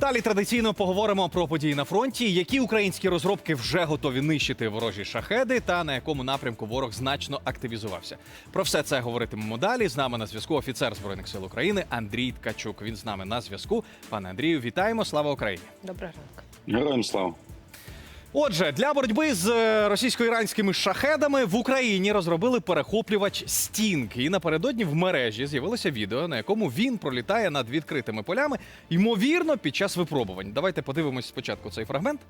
Далі традиційно поговоримо про події на фронті, які українські розробки вже готові нищити ворожі шахеди, та на якому напрямку ворог значно активізувався. Про все це говоритимемо далі. З нами на зв'язку офіцер збройних сил України Андрій Ткачук. Він з нами на зв'язку. Пане Андрію, вітаємо! Слава Україні! Доброго ранку. Героям слава. Отже, для боротьби з е, російсько-іранськими шахедами в Україні розробили перехоплювач Стінг. І напередодні в мережі з'явилося відео, на якому він пролітає над відкритими полями, ймовірно, під час випробувань. Давайте подивимось спочатку цей фрагмент.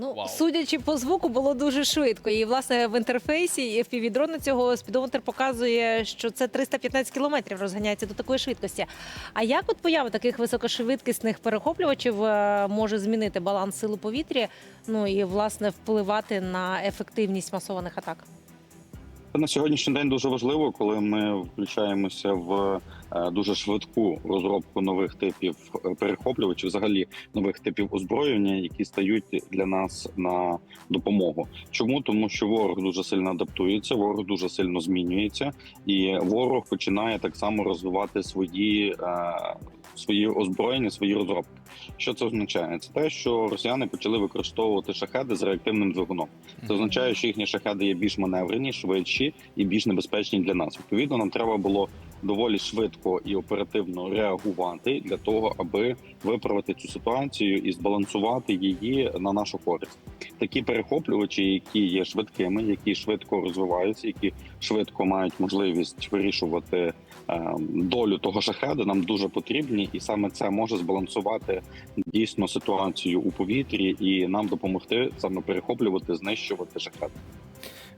Ну, Вау. судячи по звуку, було дуже швидко. І власне в інтерфейсі FPV-дрона цього спідометр показує, що це 315 кілометрів розганяється до такої швидкості. А як от поява таких високошвидкісних перехоплювачів е, може змінити баланс сили повітря, ну і власне впливати на ефективність масованих атак? На сьогоднішній день дуже важливо, коли ми включаємося в е, дуже швидку розробку нових типів е, перехоплювачів, взагалі нових типів озброєння, які стають для нас на допомогу. Чому тому, що ворог дуже сильно адаптується, ворог дуже сильно змінюється, і ворог починає так само розвивати свої. е, Свої озброєння, свої розробки. Що це означає? Це те, що росіяни почали використовувати шахеди з реактивним двигуном. Це означає, що їхні шахеди є більш маневрені, швидші і більш небезпечні для нас. Відповідно, нам треба було доволі швидко і оперативно реагувати для того, аби виправити цю ситуацію і збалансувати її на нашу користь. Такі перехоплювачі, які є швидкими, які швидко розвиваються, які швидко мають можливість вирішувати е, долю того шахеда, нам дуже потрібні, і саме це може збалансувати дійсно ситуацію у повітрі і нам допомогти саме перехоплювати, знищувати шахеди.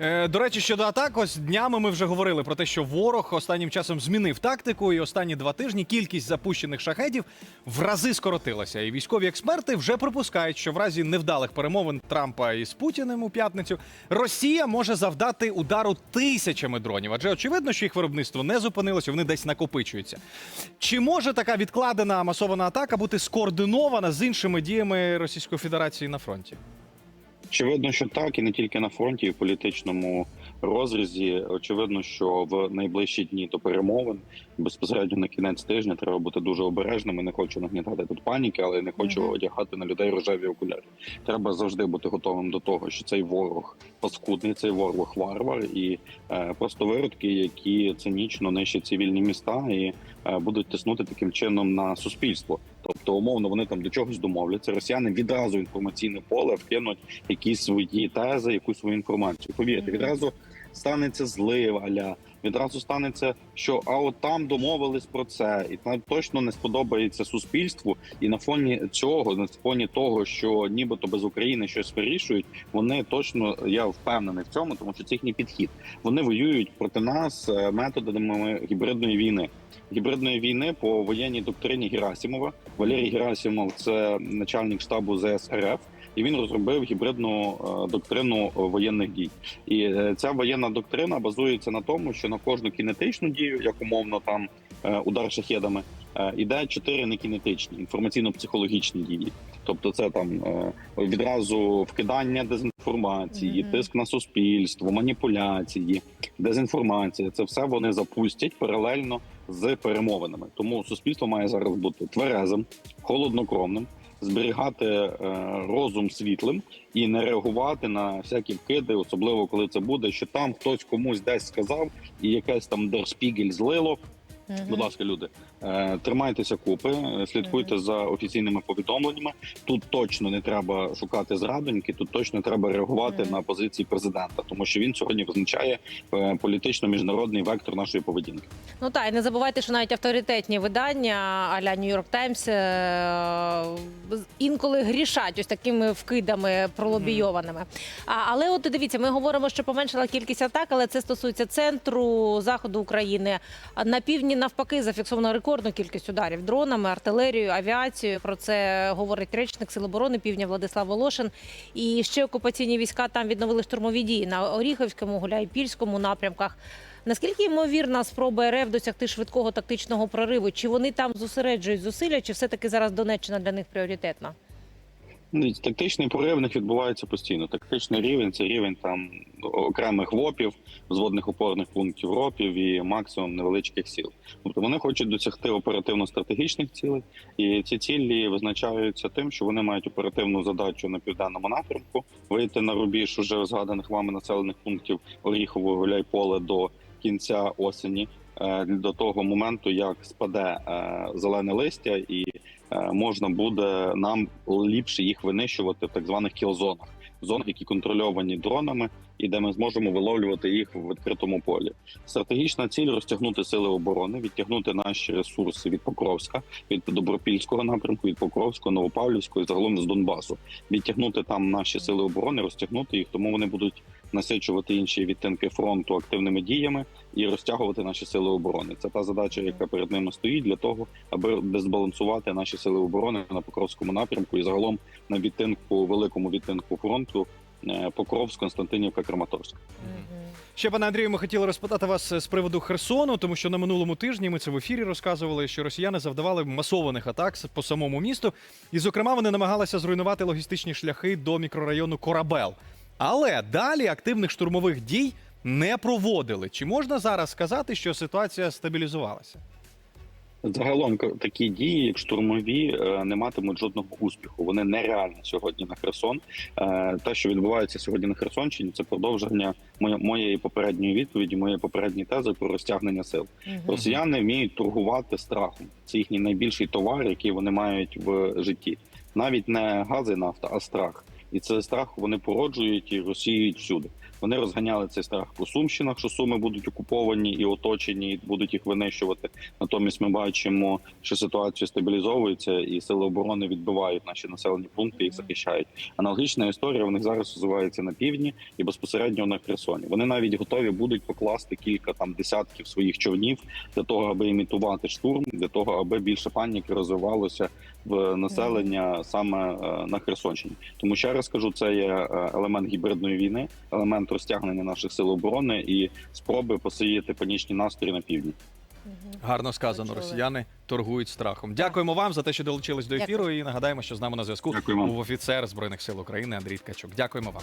Е, До речі, щодо атак, ось днями ми вже говорили про те, що ворог останнім часом змінив тактику, і останні два тижні кількість запущених шахедів в рази скоротилася. І військові експерти вже припускають, що в разі невдалих перемовин Трампа із Путіним у п'ятницю Росія може завдати удару тисячами дронів. Адже очевидно, що їх виробництво не зупинилося, вони десь накопичуються. Чи може така відкладена масована атака бути скоординована з іншими діями Російської Федерації на фронті? Очевидно, що так, і не тільки на фронті, і в політичному розрізі. Очевидно, що в найближчі дні до перемовин безпосередньо на кінець тижня треба бути дуже обережними. Не хочу нагнітати тут паніки, але не хочу одягати на людей рожеві окуляри. Треба завжди бути готовим до того, що цей ворог паскудний, цей ворог варвар і е, просто виродки, які цинічно нищать цивільні міста і е, будуть тиснути таким чином на суспільство. Тобто, умовно, вони там до чогось домовляться. Росіяни відразу інформаційне поле вкинуть якісь свої тези, якусь свою інформацію. Повірте, відразу станеться злив аля. Відразу станеться, що а от там домовились про це, і там точно не сподобається суспільству. І на фоні цього, на фоні того, що нібито без України щось вирішують, вони точно я впевнений в цьому, тому що це їхній підхід. Вони воюють проти нас е, методами гібридної війни. Гібридної війни по воєнній доктрині Герасимова. Валерій Герасимов це начальник штабу ЗС РФ, і він розробив гібридну е, доктрину воєнних дій. І е, ця воєнна доктрина базується на тому, що на кожну кінетичну дію, як умовно там е, удар шахедами, іде чотири некінетичні інформаційно-психологічні дії. Тобто, це там відразу вкидання дезінформації, тиск на суспільство, маніпуляції, дезінформація. Це все вони запустять паралельно з перемовинами. Тому суспільство має зараз бути тверезим, холоднокровним, зберігати е, розум світлим і не реагувати на всякі вкиди, особливо коли це буде, що там хтось комусь десь сказав, і якесь там дерспігель злило. Будь ласка, люди, тримайтеся купи, е, слідкуйте за офіційними повідомленнями. Тут точно не треба шукати зрадоньки, тут точно треба реагувати на позиції президента, тому що він сьогодні визначає е, політично-міжнародний вектор нашої поведінки. Ну так, і не забувайте, що навіть авторитетні видання аля Нью-Йорк Таймс е, інколи грішать ось такими вкидами пролобійованими. А, але от дивіться, ми говоримо, що поменшила кількість атак, але це стосується центру заходу України. На півдні навпаки зафіксовано рекордну кількість ударів дронами, артилерією, авіацією. Про це говорить речник Сил оборони Півдня Владислав Волошин. І ще окупаційні війська там відновили штурмові дії на Оріховському, Гуляйпільському напрямках. Наскільки ймовірна спроба РФ досягти швидкого тактичного прориву? Чи вони там зосереджують зусилля, чи все таки зараз Донеччина для них пріоритетна? Ну, Тактичний порив в них відбувається постійно. Тактичний рівень це рівень там окремих ВОПів, зводних опорних пунктів РОПів і максимум невеличких сіл. Тобто вони хочуть досягти оперативно-стратегічних цілей, і ці цілі визначаються тим, що вони мають оперативну задачу на південному напрямку вийти на рубіж уже згаданих вами населених пунктів Оріхово, Гуляйполе до кінця осені. е, До того моменту, як спаде е, зелене листя, і можна буде нам ліпше їх винищувати в так званих кілзонах, зонах, які контрольовані дронами, і де ми зможемо виловлювати їх в відкритому полі. Стратегічна ціль розтягнути сили оборони, відтягнути наші ресурси від Покровська, від Добропільського напрямку, від Покровського, Новопавлівського і загалом з Донбасу. Відтягнути там наші сили оборони, розтягнути їх, тому вони будуть насичувати інші відтинки фронту активними діями і розтягувати наші сили оборони. Це та задача, яка перед ними стоїть для того, аби дезбалансувати наші сили оборони на Покровському напрямку і загалом на відтинку великому відтинку фронту е, Покровськ, Константинівка, Краматорськ. Ще пане Андрію, ми хотіли розпитати вас з приводу Херсону, тому що на минулому тижні ми це в ефірі розказували, що росіяни завдавали масованих атак по самому місту, і, зокрема, вони намагалися зруйнувати логістичні шляхи до мікрорайону Корабел. Але далі активних штурмових дій не проводили. Чи можна зараз сказати, що ситуація стабілізувалася? Загалом такі дії, як штурмові, е, не матимуть жодного успіху. Вони нереальні сьогодні на Херсон. Е, Те, що відбувається сьогодні на Херсонщині, це продовження моєї попередньої відповіді, моєї попередньої тези про розтягнення сил. Росіяни вміють торгувати страхом. Це їхній найбільший товар, який вони мають в житті. Навіть не гази, нафта, а страх. І цей страх вони породжують і розсіюють всюди. Вони розганяли цей страх по Сумщинах, що суми будуть окуповані і оточені, і будуть їх винищувати. Натомість ми бачимо, що ситуація стабілізовується, і сили оборони відбивають наші населені пункти, їх захищають. Аналогічна історія в них зараз розвивається на півдні і безпосередньо на Херсоні. Вони навіть готові будуть покласти кілька там десятків своїх човнів для того, аби імітувати штурм, для того, аби більше паніки розвивалося в населення саме е, на Херсонщині. Тому ще раз кажу, це є е, елемент гібридної війни, елемент розтягнення наших сил оборони і спроби посіяти панічні настрої на півдні. Гарно сказано, Почули. росіяни торгують страхом. Дякуємо вам за те, що долучились до ефіру. І нагадаємо, що з нами на зв'язку був офіцер збройних сил України Андрій Ткачук. Дякуємо вам.